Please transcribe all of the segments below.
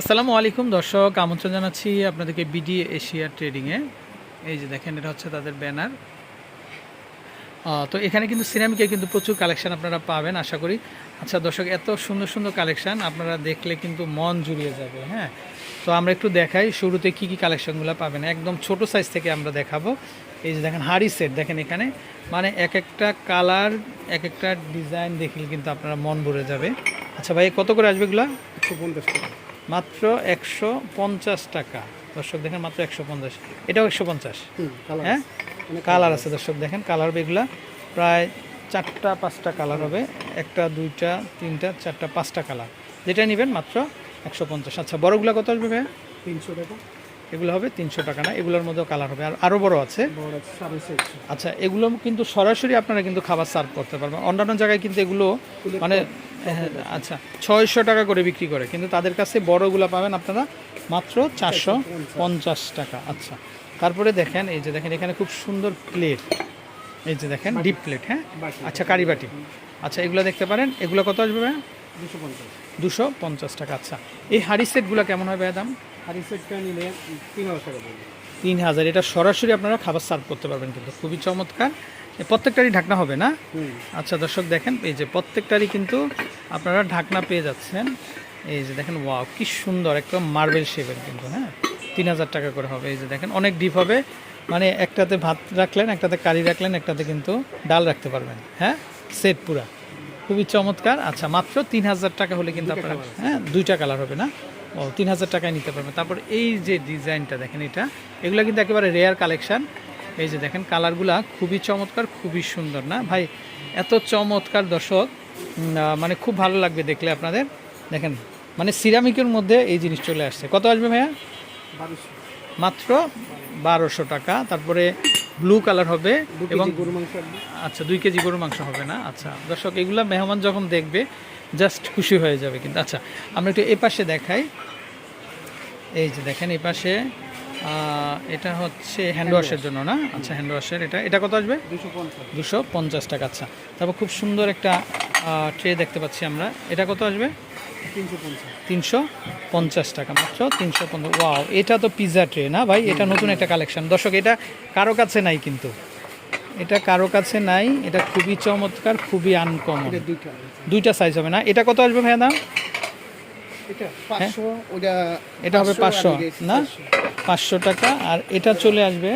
আসসালামু আলাইকুম দর্শক, আমন্ত্রণ জানাচ্ছি আপনাদেরকে বিডি এশিয়া ট্রেডিংয়ে এই যে দেখেন, এটা হচ্ছে তাদের ব্যানার। তো এখানে কিন্তু সিরামিকের কিন্তু প্রচুর কালেকশন আপনারা পাবেন, আশা করি। আচ্ছা দর্শক, এত সুন্দর সুন্দর কালেকশন আপনারা দেখলে কিন্তু মন জুড়িয়ে যাবে হ্যাঁ? তো আমরা একটু দেখাই, শুরুতে কি কি কালেকশনগুলো পাবেন। একদম ছোট সাইজ থেকে আমরা দেখাবো। এই যে দেখেন, হাড়ি সেট দেখেন এখানে। মানে এক একটা কালার, এক একটা ডিজাইন দেখলে কিন্তু আপনারা মন ভরে যাবে। আচ্ছা ভাই, কত করে আসবে এগুলো? একশো পঞ্চাশ টাকা। মাত্র একশো পঞ্চাশ টাকা। দর্শক দেখেন মাত্র একশো পঞ্চাশ। এটাও একশো পঞ্চাশ। হ্যাঁ? কালার আছে দর্শক দেখেন কালার হবে এগুলা প্রায় চারটা পাঁচটা কালার হবে। একটা দুইটা তিনটা চারটা পাঁচটা কালার যেটা নেবেন মাত্র একশো পঞ্চাশ। আচ্ছা বড়গুলো কত আসবে ভাইয়া? তিনশো টাকা। এগুলো হবে তিনশো টাকা না এগুলোর মধ্যেও কালার হবে। আর আরও বড় আছে। আচ্ছা এগুলো কিন্তু সরাসরি আপনারা কিন্তু খাবার সার্ভ করতে পারবেন। অন্যান্য জায়গায় কিন্তু এগুলো মানে হ্যাঁ, আচ্ছা ছয়শো টাকা করে বিক্রি করে। কিন্তু তাদের কাছে বড়গুলো পাবেন আপনারা মাত্র চারশো পঞ্চাশ টাকা। আচ্ছা তারপরে দেখেন এই যে দেখেন এখানে খুব সুন্দর প্লেট এই যে দেখেন ডিপ প্লেট হ্যাঁ? আচ্ছা কারি বাটি। আচ্ছা এগুলো দেখতে পারেন। এগুলো কত আসবে দুশো পঞ্চাশ। দুশো পঞ্চাশ টাকা। আচ্ছা এই হাড়ি সেটগুলো কেমন হয় ভাইয়া দাম? হাড়ি সেটটা নিলে তিন হাজার টাকা তিন হাজার এটা সরাসরি আপনারা খাবার সার্ভ করতে পারবেন কিন্তু খুবই চমৎকার। প্রত্যেকটারই ঢাকনা হবে না? আচ্ছা দর্শক দেখেন এই যে প্রত্যেকটারই কিন্তু আপনারা ঢাকনা পেয়ে যাচ্ছেন। এই যে দেখেন ওয়াও কি সুন্দর একদম মার্বেল শেপের কিন্তু হ্যাঁ? তিন হাজার টাকা করে হবে। এই যে দেখেন অনেক ডিপ হবে। মানে একটাতে ভাত রাখলেন একটাতে কারি রাখলেন একটাতে কিন্তু ডাল রাখতে পারবেন হ্যাঁ? সেট পুরা। খুবই চমৎকার। আচ্ছা মাত্র তিন হাজার টাকা হলে কিন্তু আপনারা হ্যাঁ দুইটা কালার হবে না? ও তিন হাজার টাকায় নিতে পারবেন। তারপর এই যে ডিজাইনটা দেখেন এটা এগুলো কিন্তু একেবারে রেয়ার কালেকশান এই যে দেখেন কালারগুলা খুবই চমৎকার খুবই সুন্দর না? ভাই এত চমৎকার দর্শক। মানে খুব ভালো লাগবে দেখলে আপনাদের। দেখেন মানে সিরামিকের মধ্যে এই জিনিস চলে আসছে। কত আসবে ভাইয়া? মাত্র বারোশো টাকা। তারপরে ব্লু কালার হবে এবং গরু মাংস আচ্ছা দুই কেজি গরুর মাংস হবে না? আচ্ছা দর্শক এগুলা মেহমান যখন দেখবে জাস্ট খুশি হয়ে যাবে কিন্তু। আচ্ছা আমরা একটু এ পাশে দেখাই। এই যে দেখেন এ পাশে এটা হচ্ছে হ্যান্ড ওয়াশের জন্য না? আচ্ছা হ্যান্ড ওয়াশের এটা। এটা কত আসবে? দুশো পঞ্চাশ। টাকা আচ্ছা। তারপর খুব সুন্দর একটা ট্রে দেখতে পাচ্ছি আমরা। এটা কত আসবে? তিনশো পঞ্চাশ। টাকা মাত্র তিনশো পঞ্চাশ। ওয়াও এটা তো পিৎজা ট্রে না ভাই? এটা নতুন একটা কালেকশন দর্শক এটা কারও কাছে নাই কিন্তু। এটা কারও কাছে নাই। এটা খুবই চমৎকার খুবই আনকমন এটা দুইটা সাইজ হবে না? এটা কত আসবে ভাইয়া দাম? এটা এটা হবে পাঁচশো না? পাঁচশো টাকা আর এটা চলে আসবে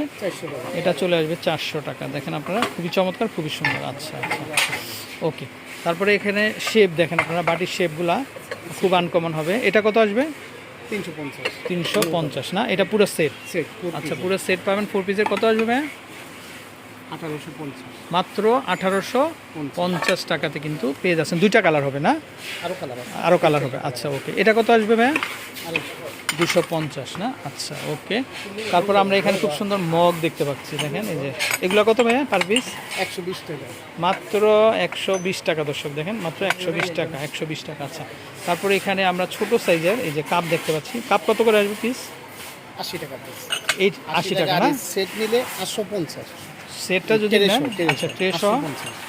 এটা চলে আসবে চারশো টাকা। দেখেন আপনারা খুবই চমৎকার খুবই সুন্দর। আচ্ছা আচ্ছা ওকে তারপরে এখানে শেপ দেখেন আপনারা বাটির শেপগুলা খুব আনকমন হবে। এটা কত আসবে? তিনশো পঞ্চাশ। না? এটা পুরো সেট সেট আচ্ছা পুরো সেট পাবেন ফোর পিসের কত আসবে পঞ্চাশ। মাত্র আঠারোশো পঞ্চাশ। টাকাতে কিন্তু পেয়ে যাচ্ছেন। দুইটা কালার হবে না? আরও কালার আরও কালার হবে। আচ্ছা ওকে এটা কত আসবে আড়াইশো। দুশো পঞ্চাশ না? আচ্ছা ওকে। তারপর আমরা এখানে খুব সুন্দর মগ দেখতে পাচ্ছি দেখেন এই যে। এগুলো কত ভাইয়া পার পিস একশো বিশ টাকা। মাত্র একশো বিশ টাকা দর্শক দেখেন মাত্র একশো বিশ টাকা একশো বিশ টাকা আচ্ছা। তারপরে এখানে আমরা ছোট সাইজের এই যে কাপ দেখতে পাচ্ছি। কাপ কত করে আসবে পিস আশি টাকা পিস এই আশি টাকা না? সেট নিলে আটশো পঞ্চাশ। সেটটা যদি তেরোশো, নেন তেরোশো, আচ্ছা ট্রেশো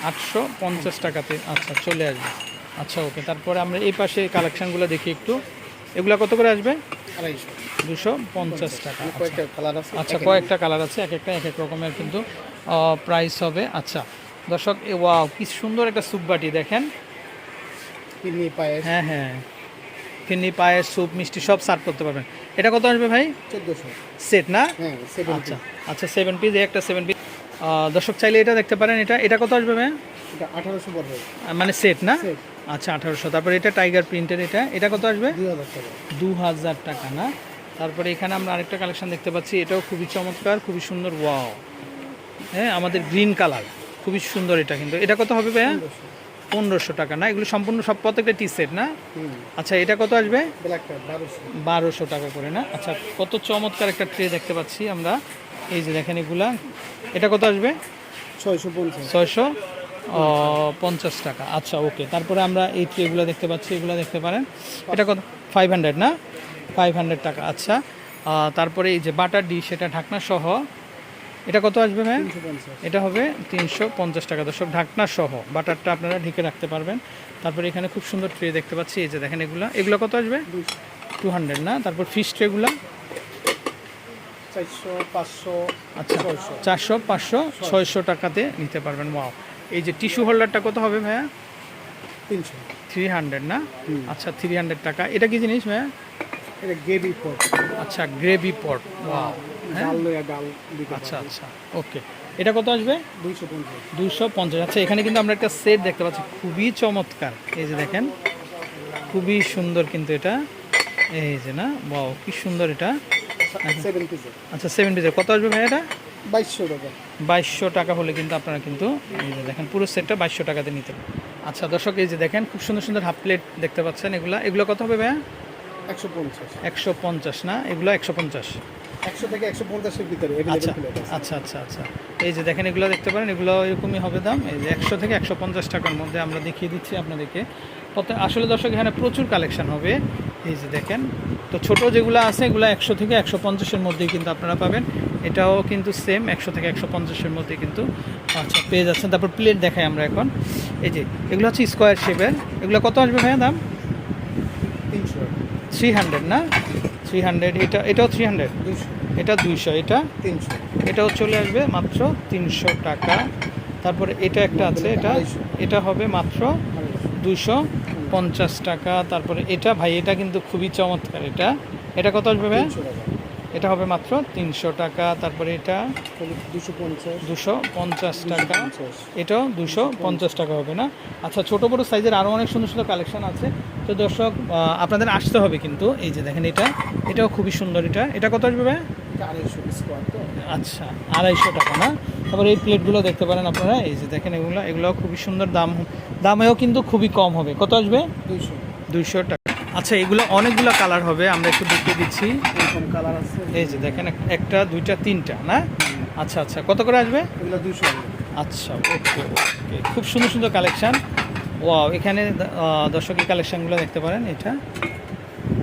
আটশো পঞ্চাশ। টাকাতে আচ্ছা চলে আসবে। আচ্ছা ওকে তারপরে আমরা এই পাশে কালেকশনগুলো দেখি একটু। এগুলো কত করে আসবে? দুশো পঞ্চাশ টাকা আচ্ছা। কয়েকটা কালার আছে আচ্ছা কয়েকটা কালার আছে এক একটা এক এক রকমের কিন্তু প্রাইস হবে। আচ্ছা দর্শক এ ওয়াও কি সুন্দর একটা স্যুপ বাটি দেখেন। কিডনি পায়েস। হ্যাঁ হ্যাঁ। ফিরনি পায়েস স্যুপ মিষ্টি সব সার্ভ করতে পারবেন। এটা কত আসবে ভাই? চোদ্দোশো। সেট না? হ্যাঁ আচ্ছা আচ্ছা সেভেন পিস একটা সেভেন পিস দর্শক চাইলে এটা দেখতে পারেন এটা এটা কত আসবে ভাই? এটা আঠারোশো মানে সেট না। আচ্ছা আঠারোশো। তারপরে এটা টাইগার প্রিন্টের এটা? এটা কত আসবে? দু হাজার টাকা। না? তারপরে এখানে আমরা আরেকটা কালেকশন দেখতে পাচ্ছি। এটাও খুবই চমৎকার খুবই সুন্দর ওয়াও হ্যাঁ আমাদের গ্রিন কালার খুবই সুন্দর এটা কিন্তু। এটা কত হবে ভাইয়া? পনেরোশো টাকা না? এগুলো সম্পূর্ণ সব প্রত্যেকটা টি সেট না? আচ্ছা এটা কত আসবে? বারোশো। টাকা করে না? আচ্ছা কত চমৎকার একটা ট্রে দেখতে পাচ্ছি আমরা। এই যে দেখেন এগুলা। এটা কত আসবে? ছয়শো ছয়শো? পঞ্চাশ টাকা। আচ্ছা ওকে। তারপরে আমরা এই ট্রেগুলো দেখতে পাচ্ছি এগুলো দেখতে পারেন। এটা কত? ফাইভ হান্ড্রেড না? ফাইভ হান্ড্রেড টাকা আচ্ছা। তারপরে এই যে বাটার ডিশ এটা ঢাকনা সহ। এটা কত আসবে ম্যাম এটা হবে তিনশো পঞ্চাশ টাকা। দর্শক ঢাকনা সহ। বাটারটা আপনারা ঢেকে রাখতে পারবেন। তারপরে এখানে খুব সুন্দর ট্রে দেখতে পাচ্ছি। এই যে দেখেন এগুলো। এগুলো কত আসবে? টু হান্ড্রেড না? তারপর ফিশ ট্রেগুলো চারশো পাঁচশো আচ্ছা। চারশো পাঁচশো ছয়শো টাকাতে নিতে পারবেন। ওয়াও এই যে টিস্যু হোল্ডারটা কত হবে ভাইয়া? তিনশো। থ্রি হান্ড্রেড না? আচ্ছা থ্রি হান্ড্রেড টাকা। এটা কি জিনিস ভাইয়া? এটা গেবি পট। আচ্ছা গ্রেভি পট। ওয়াও হ্যাঁ? আচ্ছা আচ্ছা ওকে। এটা কত আসবে? দুইশো পঞ্চাশ। দুশো পঞ্চাশ। আচ্ছা এখানে কিন্তু আমরা একটা সেট দেখতে পাচ্ছি। খুবই চমৎকার। এই যে দেখেন খুবই সুন্দর কিন্তু এটা। এই যে না বাও কি সুন্দর এটা। আচ্ছা সেভেন পিসের কত আসবে ভাই এটা? বাইশশো টাকা। বাইশশো টাকা হলে কিন্তু আপনারা কিন্তু দেখেন পুরো সেটটা বাইশশো টাকাতে নিতে। আচ্ছা দর্শক এই যে দেখেন খুব সুন্দর সুন্দর হাফ প্লেট দেখতে পাচ্ছেন এগুলা। এগুলো কত হবে ভাইয়া? একশো পঞ্চাশ। একশো পঞ্চাশ না? এগুলো একশো পঞ্চাশ। একশো থেকে একশো পঞ্চাশের ভিতরে আচ্ছা। আচ্ছা আচ্ছা আচ্ছা। এই যে দেখেন এগুলো দেখতে পারেন এগুলো এরকমই হবে দাম। এই যে একশো থেকে একশো পঞ্চাশ টাকার মধ্যে আমরা দেখিয়ে দিচ্ছি আপনাদেরকে। আসলে দর্শক এখানে প্রচুর কালেকশন হবে। এই যে দেখেন তো ছোট যেগুলো আছে এগুলো একশো থেকে একশো পঞ্চাশের মধ্যেই কিন্তু আপনারা পাবেন। এটাও কিন্তু সেম একশো থেকে একশো পঞ্চাশের মধ্যে কিন্তু আচ্ছা পেয়ে যাচ্ছেন। তারপর প্লেট দেখাই আমরা এখন। এই যে এগুলো হচ্ছে স্কোয়ার শেপের এগুলো কত আসবে ভাইয়া দাম? থ্রি হান্ড্রেড না? থ্রি হান্ড্রেড এটা এটাও থ্রি হান্ড্রেড এটা দুইশো এটা? তিনশো। এটাও চলে আসবে মাত্র তিনশো টাকা। তারপরে এটা একটা আছে এটা? এটা হবে মাত্র দুশো পঞ্চাশ টাকা। তারপরে এটা ভাই এটা কিন্তু খুবই চমৎকার এটা। এটা কত আসবে ভাই এটা হবে মাত্র তিনশো টাকা তারপরে এটা দুশো পঞ্চাশ টাকা। এটাও দুশো পঞ্চাশ টাকা হবে না? আচ্ছা ছোটো বড়ো সাইজের আরও অনেক সুন্দর সুন্দর কালেকশন আছে। তো দর্শক আপনাদের আসতে হবে কিন্তু এই যে দেখেন এটা এটাও খুবই সুন্দর এটা। এটা কত আসবে আচ্ছা আড়াইশো টাকা না? তারপর এই প্লেটগুলো দেখতে পারেন আপনারা এই যে দেখেন এগুলো এগুলো খুবই সুন্দর দাম। দামেও কিন্তু খুবই কম হবে। কত আসবে? দুইশো। দুইশো টাকা। আচ্ছা এগুলো অনেকগুলো কালার হবে আমরা একটু দেখিয়ে দিচ্ছি। এরকম কালার আছে এই যে দেখেন একটা দুইটা তিনটা না? আচ্ছা আচ্ছা কত করে আসবে? এগুলো দুইশো আচ্ছা ওকে ওকে। খুব সুন্দর সুন্দর কালেকশান ওয়াও এখানে আহ, দর্শক এই কালেকশানগুলো দেখতে পারেন এটা?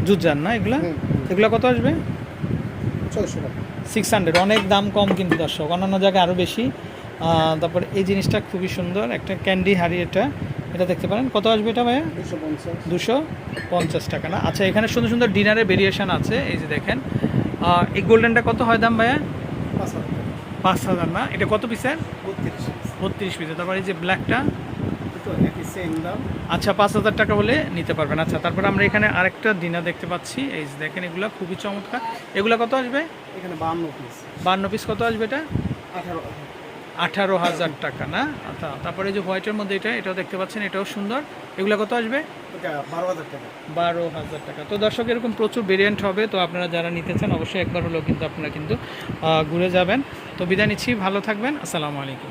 জুজান না এগুলো? এগুলো কত আসবে? সিক্স হান্ড্রেড অনেক দাম কম কিন্তু দর্শক অন্যান্য জায়গায় আরও বেশি। তারপর এই জিনিসটা খুবই সুন্দর একটা ক্যান্ডি হাড়ি এটা। এটা দেখতে পারেন। কত আসবে এটা ভাইয়া? দুশো পঞ্চাশ টাকা না? আচ্ছা এখানে সুন্দর সুন্দর ডিনারের ভেরিয়েশন আছে। এই যে দেখেন। এই গোল্ডেনটা কত হয় দাম ভাইয়া? পাঁচ হাজার। না? এটা কত পিসের বত্রিশ পিসের তারপর এই যে ব্ল্যাকটা আচ্ছা পাঁচ হাজার টাকা হলে নিতে পারবেন। আচ্ছা তারপর আমরা এখানে আরেকটা ডিনার দেখতে পাচ্ছি। এই যে দেখেন এগুলো খুবই চমৎকার। এগুলো কত আসবে? এখানে বান্ন পিস বান্ন পিস কত আসবে এটা? আঠারো। আঠারো হাজার টাকা না? আচ্ছা তারপরে যে হোয়াইটের মধ্যে এটা এটাও দেখতে পাচ্ছেন এটাও সুন্দর। এগুলো কত আসবে? বারো হাজার টাকা। বারো হাজার টাকা। তো দর্শক এরকম প্রচুর ভেরিয়েন্ট হবে তো আপনারা যারা নিতে চান অবশ্যই একবার হলেও কিন্তু আপনারা কিন্তু ঘুরে যাবেন। তো বিদায় নিচ্ছি ভালো থাকবেন আসসালামু আলাইকুম।